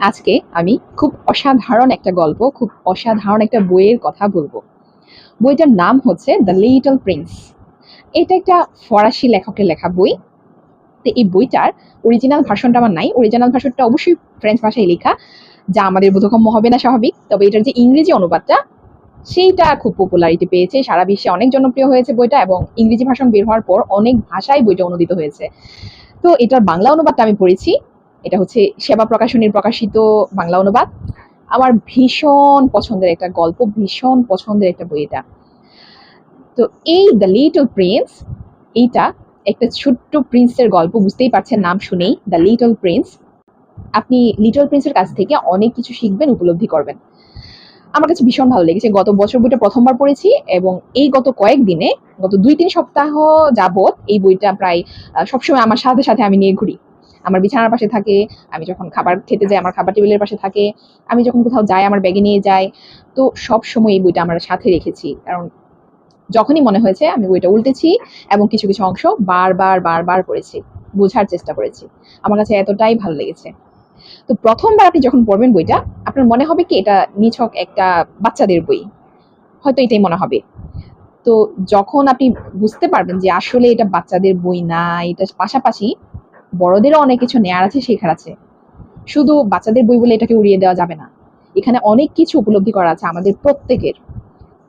আজকে আমি খুব অসাধারণ একটা গল্প, খুব অসাধারণ একটা বইয়ের কথা বলব। বইটার নাম হচ্ছে দ্য লিটল প্রিন্স। এটা একটা ফরাসি লেখকের লেখা বই। তো এই বইটার অরিজিনাল ভার্সনটা আমার নাই। অরিজিনাল ভার্সনটা অবশ্যই ফ্রেঞ্চ ভাষায় লেখা, যা আমাদের বোধগম্য হবে না স্বাভাবিক। তবে এটার যে ইংরেজি অনুবাদটা, সেইটা খুব পপুলারিটি পেয়েছে। সারা বিশ্বে অনেক জনপ্রিয় হয়েছে বইটা এবং ইংরেজি ভাষণ বের হওয়ার পর অনেক ভাষায় বইটা অনুদিত হয়েছে। তো এটার বাংলা অনুবাদটা আমি পড়েছি। এটা হচ্ছে সেবা প্রকাশনীর প্রকাশিত বাংলা অনুবাদ। আমার ভীষণ পছন্দের একটা গল্প, ভীষণ পছন্দের একটা বই এটা। তো এই দ্য লিটল প্রিন্স এইটা একটা ছোট্ট প্রিন্সের গল্প, বুঝতেই পারছেন নাম শুনেই। দ্য লিটল প্রিন্স আপনি লিটল প্রিন্সের কাছ থেকে অনেক কিছু শিখবেন, উপলব্ধি করবেন। আমার কাছে ভীষণ ভালো লেগেছে। গত বছর বইটা প্রথমবার পড়েছি এবং এই গত কয়েক দিনে, গত দুই তিন সপ্তাহ যাবত এই বইটা প্রায় সবসময় আমার সাথে সাথে আমি নিয়ে ঘুরি। আমার বিছানার পাশে থাকে, আমি যখন খাবার খেতে যাই, আমার খাবার টেবিলের পাশে থাকে, আমি যখন কোথাও যাই, আমার ব্যাগে নিয়ে যাই। তো সব সময় এই বইটা আমরা সাথে রেখেছি। কারণ যখনই মনে হয়েছে, আমি বইটা উল্টেছি এবং কিছু কিছু অংশ বারবার বারবার পড়েছি বোঝার চেষ্টা করেছি। আমার কাছে এতটাই ভালো লেগেছে। তো প্রথমবার আপনি যখন পড়বেন বইটা, আপনার মনে হবে কি এটা নিছক একটা বাচ্চাদের বই। হয়তো এটাই মনে হবে। তো যখন আপনি বুঝতে পারবেন যে আসলে এটা বাচ্চাদের বই না, এটা পাশাপাশি বড়দেরও অনেক কিছু নেয়ার আছে, শেখার আছে। শুধু বাচ্চাদের বই বলে এটাকে উড়িয়ে দেওয়া যাবে না। এখানে অনেক কিছু উপলব্ধি করা আছে আমাদের প্রত্যেকের।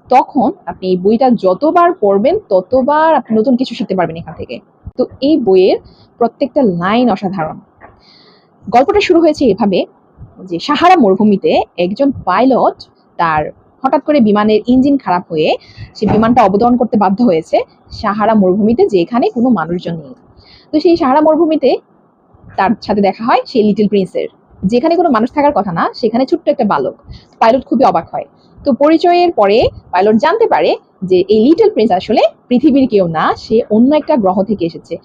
তখন আপনি এই বইটা যতবার পড়বেন, ততবার আপনি নতুন কিছু শিখতে পারবেন এখান থেকে। তো এই বইয়ের প্রত্যেকটা লাইন অসাধারণ। গল্পটা শুরু হয়েছে এভাবে যে সাহারা মরুভূমিতে একজন পাইলট তার হঠাৎ করে বিমানের ইঞ্জিন খারাপ হয়ে সে বিমানটা অবতরণ করতে বাধ্য হয়েছে সাহারা মরুভূমিতে, যেখানে কোনো মানুষজন নেই। তো সেই সাহারা মরুভূমিতে তার সাথে দেখা হয় সেই লিটল প্রিন্সের। যেখানে কোনো মানুষ থাকার কথা না, সেখানে ছোট্ট একটা বালক। পাইলট খুবই অবাক হয়। তো পরিচয়ের পরে পাইলট জানতে পারে যে এই লিটল প্রিন্স আসলে পৃথিবীর কেউ না, সে অন্য একটা গ্রহ থেকে এসেছে।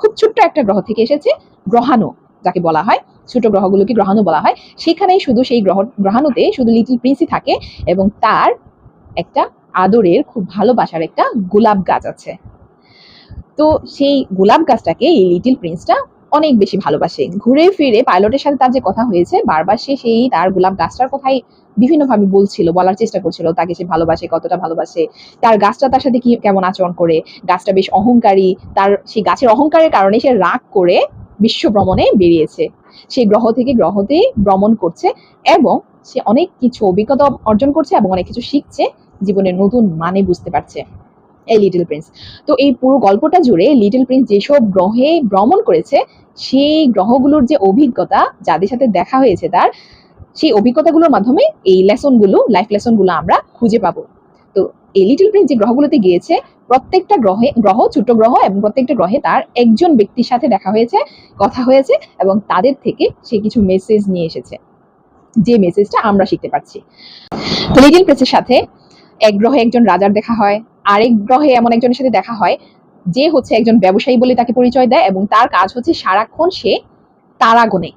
খুব ছোট্ট একটা গ্রহ থেকে এসেছে, গ্রহাণু যাকে বলা হয়। ছোট গ্রহগুলোকে গ্রহাণু বলা হয়। সেখানেই শুধু সেই গ্রহ, গ্রহাণুতে শুধু লিটল প্রিন্সই থাকে এবং তার একটা আদরের, খুব ভালোবাসার একটা গোলাপ গাছ আছে। তো সেই গোলাপ গাছটাকে এই লিটিল প্রিন্সটা অনেক বেশি ভালোবাসে। ঘুরে ফিরে পাইলটের সাথে তার যে কথা হয়েছে, বারবার সে সেই তার গোলাপ গাছটার কথাই বিভিন্নভাবে বলছিল, বলার চেষ্টা করছিল, তাকে সে ভালোবাসে, কতটা ভালোবাসে। তার গাছটা তার সাথে কি কেমন আচরণ করে? গাছটা বেশ অহংকারী, তার সেই গাছের অহংকারের কারণে সে রাগ করে বিশ্ব ভ্রমণে বেরিয়েছে। সে গ্রহ থেকে গ্রহতে ভ্রমণ করছে এবং সে অনেক কিছু অভিজ্ঞতা অর্জন করছে এবং অনেক কিছু শিখছে, জীবনের নতুন মানে বুঝতে পারছে। এই লিটল প্রিন্স তো এই পুরো গল্পটা জুড়ে লিটল প্রিন্স যেসব গ্রহে ভ্রমণ করেছে, সেই গ্রহগুলোর যে অভিজ্ঞতা যাদের সাথে দেখা হয়েছে তার, সেই অভিজ্ঞতাগুলোর মাধ্যমে এই লেসনগুলো লাইফ লেসনগুলো আমরা খুঁজে পাবো। তো এই লিটল প্রিন্স যে গ্রহগুলোতে গিয়েছে, প্রত্যেকটা গ্রহে, গ্রহ ছোট গ্রহ এবং প্রত্যেকটা গ্রহে তার একজন ব্যক্তির সাথে দেখা হয়েছে, কথা হয়েছে এবং তাদের থেকে সে কিছু মেসেজ নিয়ে এসেছে। যে মেসেজটা আমরা শিখতে পারছি। তো লিটল প্রিন্সের সাথে এক গ্রহে একজন রাজার দেখা হয় আরেক গ্রহে এমন একজনের সাথে দেখা হয়, যে হচ্ছে একজন ব্যবসায়ী বলে তাকে পরিচয় দেয় এবং তার কাজ হচ্ছে সারাক্ষণ সে তারা গোনে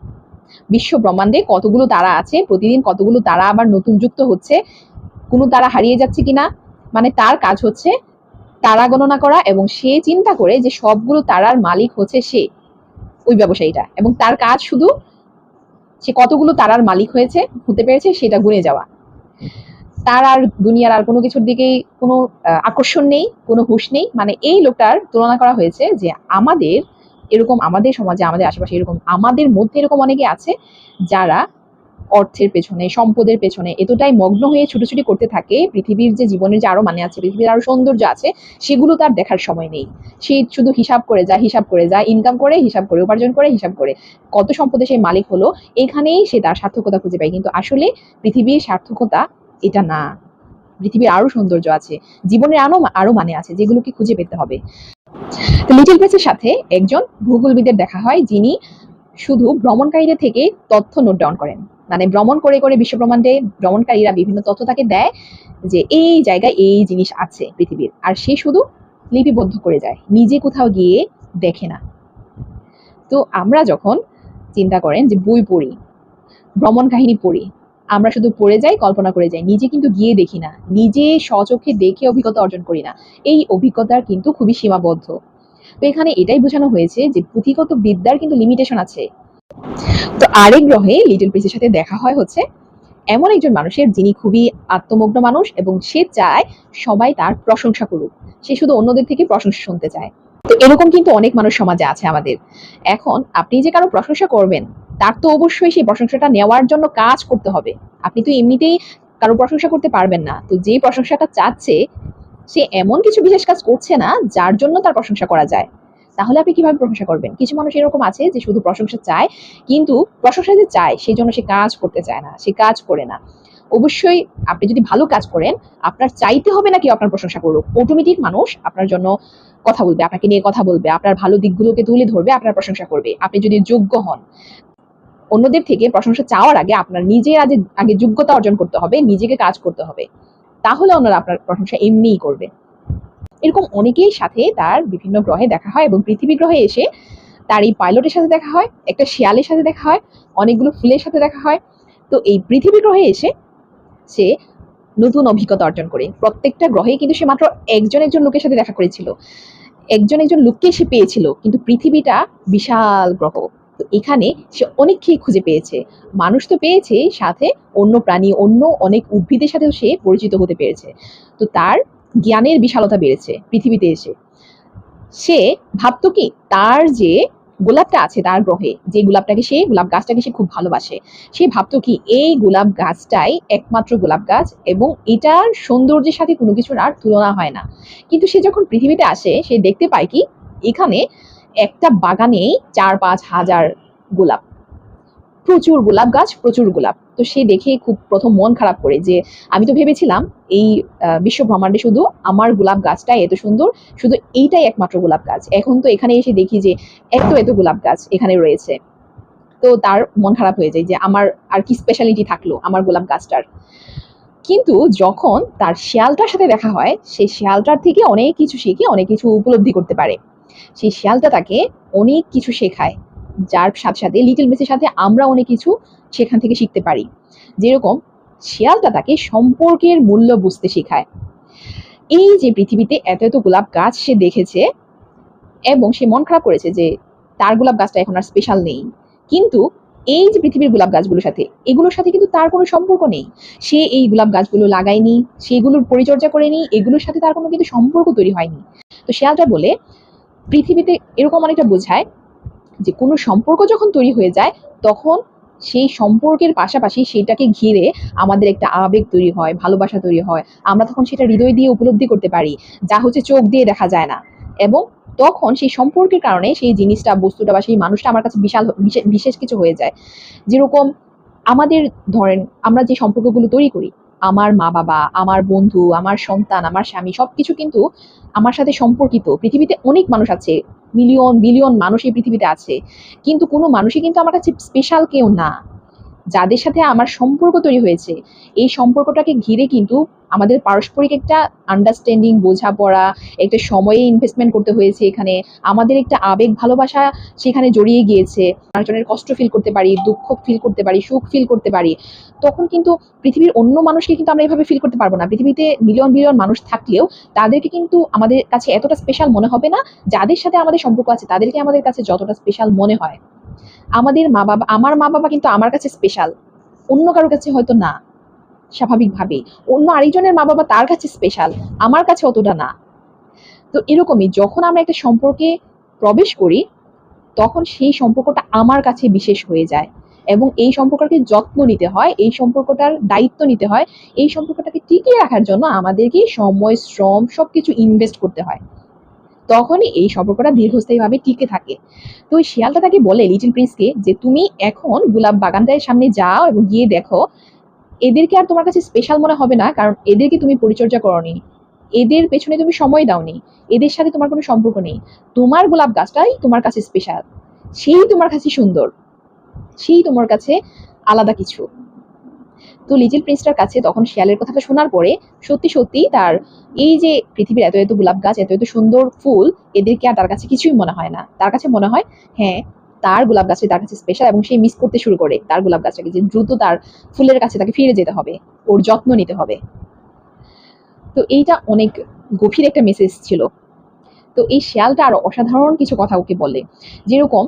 বিশ্ব ব্রহ্মাণ্ডে কতগুলো তারা আছে, প্রতিদিন কতগুলো তারা আবার নতুন যুক্ত হচ্ছে, কোনো তারা হারিয়ে যাচ্ছে কিনা মানে তার কাজ হচ্ছে তারা গণনা করা এবং সে চিন্তা করে যে সবগুলো তারার মালিক হচ্ছে সে, ওই ব্যবসায়ীটা। এবং তার কাজ শুধু সে কতগুলো তারার মালিক হয়েছে, হতে পেরেছে সেটা গুনে যাওয়া। তার আর দুনিয়ার আর কোনো কিছুর দিকেই কোনো আকর্ষণ নেই, কোনো হুঁশ নেই। মানে এই লোকটার তুলনা করা হয়েছে যে আমাদের এরকম আমাদের সমাজে, আমাদের আশেপাশে এরকম আমাদের মধ্যে এরকম অনেকে আছে যারা অর্থের পেছনে, সম্পদের পেছনে এতটাই মগ্ন হয়ে ছুটোছুটি করতে থাকে। পৃথিবীর যে জীবনের যে আরও মানে আছে, পৃথিবীর আরও সৌন্দর্য আছে, সেগুলো তার দেখার সময় নেই। সে শুধু হিসাব করে যায় হিসাব করে যায় ইনকাম করে, হিসাব করে, উপার্জন করে, হিসাব করে। কত সম্পদে সে মালিক হলো, এখানেই সে তার সার্থকতা খুঁজে পায়। কিন্তু আসলে পৃথিবীর সার্থকতা এটা না। পৃথিবীর আরও সৌন্দর্য আছে, জীবনের আরও আরও মানে আছে, যেগুলোকে খুঁজে পেতে হবে। লিটল প্রিন্সের সাথে একজন ভূগোলবিদের দেখা হয়, যিনি শুধু ভ্রমণকারীদের থেকে তথ্য নোট ডাউন করেন। মানে ভ্রমণ করে করে বিশ্ব ব্রহ্মাণ্ডে ভ্রমণকারীরা বিভিন্ন তথ্য তাকে দেয়, যে এই জায়গায় এই জিনিস আছে পৃথিবীর। আর সে শুধু লিপিবদ্ধ করে যায়, নিজে কোথাও গিয়ে দেখে না। তো আমরা যখন চিন্তা করেন যে বই পড়ি, ভ্রমণ কাহিনী পড়ি আমরা শুধু পড়ে যাই, কল্পনা করে যাই। নিজে কিন্তু গিয়ে দেখি না। নিজে স্বচক্ষে দেখে অভিজ্ঞতা অর্জন করি না। এই অভিজ্ঞতার কিন্তু খুবই সীমাবদ্ধ। তো এখানে এটাই বোঝানো হয়েছে যে পুঁথিগত বিদ্যার কিন্তু লিমিটেশন আছে। তো আরেক গ্রহে লিটল প্রিন্সের সাথে দেখা হয় হচ্ছে, এমন একজন মানুষের যিনি খুবই আত্মমগ্ন মানুষ এবং সে চায় সবাই তার প্রশংসা করুক। সে শুধু অন্যদের থেকে প্রশংসা শুনতে চায়। তো এরকম কিন্তু অনেক মানুষ সমাজে আছে আমাদের। এখন আপনি যে কারও প্রশংসা করবেন, তার তো অবশ্যই সেই প্রশংসাটা নেওয়ার জন্য কাজ করতে হবে। আপনি তো এমনিতেই কারও প্রশংসা করতে পারবেন না। তো যে প্রশংসাটা চাচ্ছে, সে এমন কিছু বিশেষ কাজ করছে না, যার জন্য তার প্রশংসা করা যায়। তাহলে আপনি কীভাবে প্রশংসা করবেন? কিছু মানুষ এরকম আছে যে শুধু প্রশংসা চায়, কিন্তু প্রশংসা যে চায়, সেই জন্য সে কাজ করতে চায় না, সে কাজ করে না। অবশ্যই আপনি যদি ভালো কাজ করেন, আপনার চাইতে হবে না আপনার প্রশংসা করুক? অটোমেটিক মানুষ আপনার জন্য কথা বলবে, আপনাকে নিয়ে কথা বলবে, আপনার ভালো দিকগুলোকে তুলে ধরবে, আপনার প্রশংসা করবে। আপনি যদি যোগ্য হন, অন্যদের থেকে প্রশংসা চাওয়ার আগে আপনার নিজের আগে আগে যোগ্যতা অর্জন করতে হবে, নিজেকে কাজ করতে হবে। তাহলে অন্যরা আপনার প্রশংসা এমনিই করবে। এরকম অনেকেই সাথে তার বিভিন্ন গ্রহে দেখা হয় এবং পৃথিবী গ্রহে এসে তার এই পাইলটের সাথে দেখা হয়, একটা শিয়ালের সাথে দেখা হয়, অনেকগুলো ফুলের সাথে দেখা হয়। তো এই পৃথিবী গ্রহে এসে সে নতুন অভিজ্ঞতা অর্জন করে। প্রত্যেকটা গ্রহে কিন্তু সে মাত্র একজন একজন লোকের সাথে দেখা করেছিল। একজন একজন লোককে সে পেয়েছিল, কিন্তু পৃথিবীটা বিশাল গ্রহ। তো এখানে সে অনেককেই খুঁজে পেয়েছে। মানুষ তো পেয়েছে সাথে অন্য প্রাণী, অন্য অনেক উদ্ভিদের সাথেও সে পরিচিত হতে পেরেছে। তো তার জ্ঞানের বিশালতা বেড়েছে পৃথিবীতে এসে। সে ভাবতো কি, তার যে গোলাপটা আছে তার গ্রহে, যে গোলাপটাকে সে, গোলাপ গাছটাকে সে খুব ভালোবাসে। সে ভাবতো কি, এই গোলাপ গাছটাই একমাত্র গোলাপ গাছ এবং এটার সৌন্দর্যের সাথে কোনো কিছুর আর তুলনা হয় না। কিন্তু সে যখন পৃথিবীতে আসে, সে দেখতে পায় কি, এখানে একটা বাগানেই চার পাঁচ হাজার গোলাপ। প্রচুর গোলাপ গাছ, প্রচুর গোলাপ। তো সে দেখে খুব প্রথম মন খারাপ করে যে, আমি তো ভেবেছিলাম এই বিশ্ব ব্রহ্মাণ্ডে শুধু আমার গোলাপ গাছটাই এত সুন্দর, শুধু এইটাই একমাত্র গোলাপ গাছ। এখন তো এখানে এসে দেখি যে, এত এত গোলাপ গাছ এখানে রয়েছে। তো তার মন খারাপ হয়ে যায় যে, আমার আর কি স্পেশালিটি থাকল আমার গোলাপ গাছটার। কিন্তু যখন তার শিয়ালটার সাথে দেখা হয় সেই শিয়ালটার থেকে অনেক কিছু শিখে, অনেক কিছু উপলব্ধি করতে পারে। সেই শিয়ালটা তাকে অনেক কিছু শেখায়। যার সাথে সাথে লিটল মিসের সাথে আমরা অনেক কিছু সেখান থেকে শিখতে পারি। যেরকম শিয়ালটা তাকে সম্পর্কের মূল্য বুঝতে শেখায়। এই যে পৃথিবীতে এত এত গোলাপ গাছ সে দেখেছে এবং সে মন খারাপ করেছে যে তার গোলাপ গাছটা এখন আর স্পেশাল নেই। কিন্তু এই যে পৃথিবীর গোলাপ গাছগুলোর সাথে, এগুলোর সাথে কিন্তু তার কোনো সম্পর্ক নেই। সে এই গোলাপ গাছগুলো লাগায়নি, সেগুলোর পরিচর্যা করেনি, এগুলোর সাথে তার কোনো কিন্তু সম্পর্ক তৈরি হয়নি। তো শিয়ালটা বলে, পৃথিবীতে এরকম অনেকটা বোঝায় যে কোনো সম্পর্ক যখন তৈরি হয়ে যায়, তখন সেই সম্পর্কের পাশাপাশি সেটাকে ঘিরে আমাদের একটা আবেগ তৈরি হয়, ভালোবাসা তৈরি হয়। আমরা তখন সেটা হৃদয় দিয়ে উপলব্ধি করতে পারি, যা হচ্ছে চোখ দিয়ে দেখা যায় না। এবং তখন সেই সম্পর্কের কারণে সেই জিনিসটা, বস্তুটা বা সেই মানুষটা আমার কাছে বিশাল বিশে- বিশেষ কিছু হয়ে যায়। যেরকম আমাদের, ধরেন আমরা যে সম্পর্কগুলো তৈরি করি আমার মা বাবা, আমার বন্ধু, আমার সন্তান, আমার স্বামী সবকিছু কিন্তু আমার সাথে সম্পর্কিত। পৃথিবীতে অনেক মানুষ আছে, মিলিয়ন, বিলিয়ন মানুষ এই পৃথিবীতে আছে। কিন্তু কোনো মানুষই কিন্তু আমার কাছে স্পেশাল কেউ না। যাদের সাথে আমার সম্পর্ক তৈরি হয়েছে, এই সম্পর্কটাকে ঘিরে কিন্তু আমাদের পারস্পরিক একটা আন্ডারস্ট্যান্ডিং বোঝাপড়া, একটা সময়ে ইনভেস্টমেন্ট করতে হয়েছে এখানে, আমাদের একটা আবেগ, ভালোবাসা সেখানে জড়িয়ে গিয়েছে। আরেকজনের কষ্ট ফিল করতে পারি, দুঃখ ফিল করতে পারি, সুখ ফিল করতে পারি। তখন কিন্তু পৃথিবীর অন্য মানুষকে কিন্তু আমরা এভাবে ফিল করতে পারব না। পৃথিবীতে মিলিয়ন মিলিয়ন মানুষ থাকলেও তাদেরকে কিন্তু আমাদের কাছে এতটা স্পেশাল মনে হবে না, যাদের সাথে আমাদের সম্পর্ক আছে, তাদেরকে আমাদের কাছে যতটা স্পেশাল মনে হয়। আমাদের মা বাবা, আমার মা বাবা কিন্তু আমার কাছে স্পেশাল অন্য কারোর কাছে হয়তো না, স্বাভাবিকভাবেই। অন্য আরেকজনের মা বাবা তার কাছে স্পেশাল আমার কাছে অতটা না। তো এরকমই যখন আমরা একটা সম্পর্কে প্রবেশ করি, তখন সেই সম্পর্কটা আমার কাছে বিশেষ হয়ে যায়। এবং এই সম্পর্কটাকে যত্ন নিতে হয়, এই সম্পর্কটার দায়িত্ব নিতে হয়, এই সম্পর্কটাকে টিকিয়ে রাখার জন্য আমাদেরকে সময়, শ্রম সবকিছু ইনভেস্ট করতে হয়। তখনই এই সম্পর্কটা দীর্ঘস্থায়ীভাবে টিকে থাকে। তো ওই শিয়ালটা তাকে বলে লিটল প্রিন্সকে যে তুমি এখন গোলাপ বাগানটার সামনে যাও এবং গিয়ে দেখো, এদেরকে আর তোমার কাছে স্পেশাল মনে হবে না, কারণ এদেরকে তুমি পরিচর্যা করনি। এদের পেছনে তুমি সময় দাওনি। এদের সাথে তোমার কোনো সম্পর্ক নেই। তোমার গোলাপ গাছটাই তোমার কাছে স্পেশাল সেই তোমার কাছে সুন্দর। সেই তোমার কাছে আলাদা কিছু। তো লিটল প্রিন্সটার কাছে তখন শিয়ালের কথাটা শোনার পরে সত্যি সত্যি তার এই যে পৃথিবীর এত এত গোলাপ গাছ, এত এত সুন্দর ফুল, এদেরকে আর তার কাছে কিছুই মনে হয় না। তার কাছে মনে হয় হ্যাঁ তার গোলাপ গাছটা তার কাছে স্পেশাল এবং সে মিস করতে শুরু করে তার গোলাপ গাছটাকে যে দ্রুত তার ফুলের কাছে তাকে ফিরে যেতে হবে, ওর যত্ন নিতে হবে। তো এইটা অনেক গভীর একটা মেসেজ ছিল। তো এই শিয়ালটা আরও অসাধারণ কিছু কথা ওকে বলে। যেরকম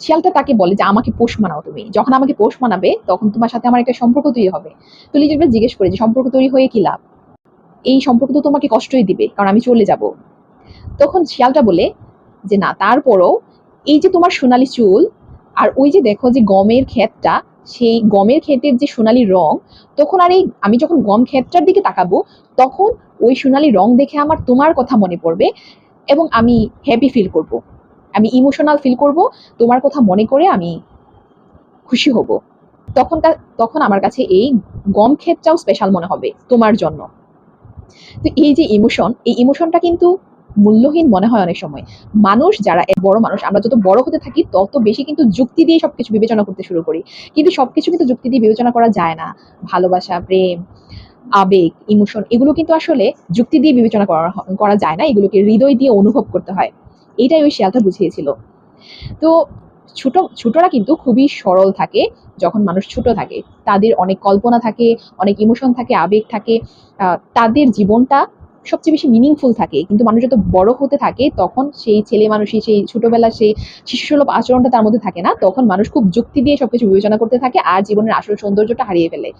শিয়ালটা তাকে বলে যে, আমাকে পোষ মানাও তুমি। যখন আমাকে পোষ মানাবে, তখন তোমার সাথে আমার একটা সম্পর্ক তৈরি হবে। তো লিটল জিজ্ঞেস করে যে, সম্পর্ক তৈরি হয়ে কি লাভ? এই সম্পর্ক তো তোমাকে কষ্টই দিবে, কারণ আমি চলে যাব। তখন শিয়ালটা বলে যে, না, তারপরও এই যে তোমার সোনালি চুল আর ওই যে দেখো যে গমের ক্ষেতটা, সেই গমের ক্ষেতের যে সোনালি রং, তখন আর এই আমি যখন গম ক্ষেতটার দিকে তাকাবো, তখন ওই সোনালি রং দেখে আমার তোমার কথা মনে পড়বে এবং আমি হ্যাপি ফিল করব। আমি ইমোশনাল ফিল করব, তোমার কথা মনে করে আমি খুশি হব। তখন তখন আমার কাছে এই গম ক্ষেতটাও স্পেশাল মনে হবে তোমার জন্য। তো এই যে ইমোশন এই ইমোশনটা কিন্তু মূল্যহীন মনে হয় অনেক সময়। মানুষ যারা বড় মানুষ, আমরা যত বড় হতে থাকি, তত বেশি কিন্তু যুক্তি দিয়ে সবকিছু বিবেচনা করতে শুরু করি। কিন্তু সবকিছু কিন্তু যুক্তি দিয়ে বিবেচনা করা যায় না। ভালোবাসা, প্রেম, আবেগ ইমোশন এগুলো কিন্তু আসলে যুক্তি দিয়ে বিবেচনা করা করা যায় না। এগুলোকে হৃদয় দিয়ে অনুভব করতে হয়। এটাই ওই শিয়ালটা বুঝিয়েছিল। তো ছোট, ছোটরা কিন্তু খুবই সরল থাকে, যখন মানুষ ছোট থাকে। তাদের অনেক কল্পনা থাকে, অনেক ইমোশন থাকে, আবেগ থাকে। তাদের জীবনটা সবচেয়ে বেশি মিনিংফুল থাকে। কিন্তু মানুষ যত বড় হতে থাকে, তখন সেই ছেলে মানুষই, সেই ছোটবেলা সেই শিশুসুলভ আচরণটা তার মধ্যে থাকে না। তখন মানুষ খুব যুক্তি দিয়ে সবকিছু বিবেচনা করতে থাকে, আর জীবনের আসল সৌন্দর্যটা হারিয়ে ফেলে।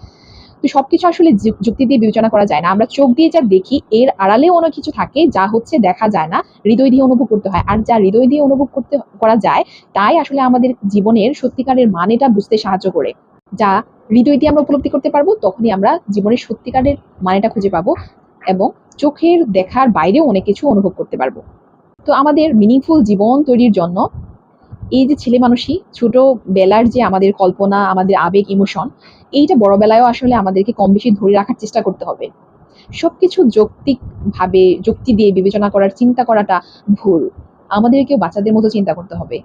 তো সবকিছু আসলে যুক্তি দিয়ে বিবেচনা করা যায় না। আমরা চোখ দিয়ে যা দেখি, এর আড়ালেও অনেক কিছু থাকে যা হচ্ছে দেখা যায় না, হৃদয় দিয়ে অনুভব করতে হয়। আর যা হৃদয় দিয়ে অনুভব করতে করা যায়, তাই আসলে আমাদের জীবনের সত্যিকারের মানেটা বুঝতে সাহায্য করে। যা হৃদয় দিয়ে আমরা উপলব্ধি করতে পারব, তখনই আমরা জীবনের সত্যিকারের মানেটা খুঁজে পাবো এবং চোখের দেখার বাইরেও অনেক কিছু অনুভব করতে পারব। তো আমাদের মিনিংফুল জীবন তৈরির জন্য এই যে ছেলে মানুষই ছোট বেলার যে আমাদের কল্পনা, আমাদের আবেগ ইমোশন এইটা বড়বেলায়ও আসলে আমাদেরকে কম বেশি ধরে রাখার চেষ্টা করতে হবে। সবকিছু যৌক্তিকভাবে, যুক্তি দিয়ে বিবেচনা করার, চিন্তা করাটা ভুল। আমাদেরকেও বাচ্চাদের মতো চিন্তা করতে হবে।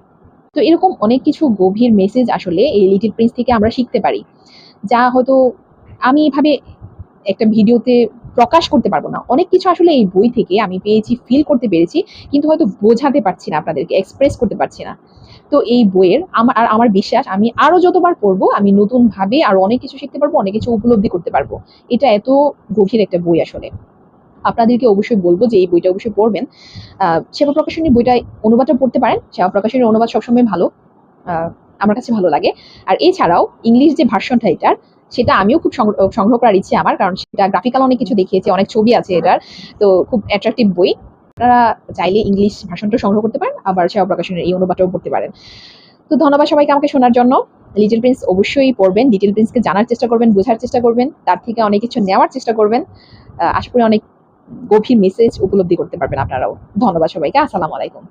তো এরকম অনেক কিছু গভীর মেসেজ আসলে এই লিটিল প্রিন্স থেকে আমরা শিখতে পারি। যা হয়তো আমি এভাবে একটা ভিডিওতে প্রকাশ করতে পারব না। অনেক কিছু আসলে এই বই থেকে আমি পেয়েছি ফিল করতে পেরেছি, কিন্তু হয়তো বোঝাতে পারছি না, আপনাদেরকে এক্সপ্রেস করতে পারছি না। তো এই বইয়ের আমার, আর আমার বিশ্বাস আমি আরও যতবার পড়ব, আমি নতুন ভাবে আরও অনেক কিছু শিখতে পারব, অনেক কিছু উপলব্ধি করতে পারব। এটা এত গভীর একটা বই আসলে। আপনাদেরকে অবশ্যই বলব যে এই বইটা অবশ্যই পড়বেন। সেবা প্রকাশনীর বইটা অনুবাদটা পড়তে পারেন। সেবা প্রকাশনীর অনুবাদ সবসময় ভালো। আমার কাছে ভালো লাগে। আর এছাড়াও ইংলিশ যে ভার্সনটা এটার, সেটা আমিও খুব সংগ্রহ করার ইচ্ছে আমার, কারণ সেটা গ্রাফিক্যাল অনেক কিছু দেখিয়েছে, অনেক ছবি আছে এটার। তো খুব অ্যাট্রাকটিভ বই। আপনারা চাইলে ইংলিশ ভাষণটা সংগ্রহ করতে পারেন, আবার সেবা প্রকাশনের এই অনুবাদটাও পড়তে পারেন। তো ধন্যবাদ সবাইকে আমাকে শোনার জন্য। লিটল প্রিন্স অবশ্যই পড়বেন লিটল প্রিন্সকে জানার চেষ্টা করবেন, বোঝার চেষ্টা করবেন, তার থেকে অনেক কিছু নেওয়ার চেষ্টা করবেন। আশা করি অনেক গভীর মেসেজ উপলব্ধি করতে পারবেন আপনারাও। ধন্যবাদ সবাইকে, আসসালামু আলাইকুম।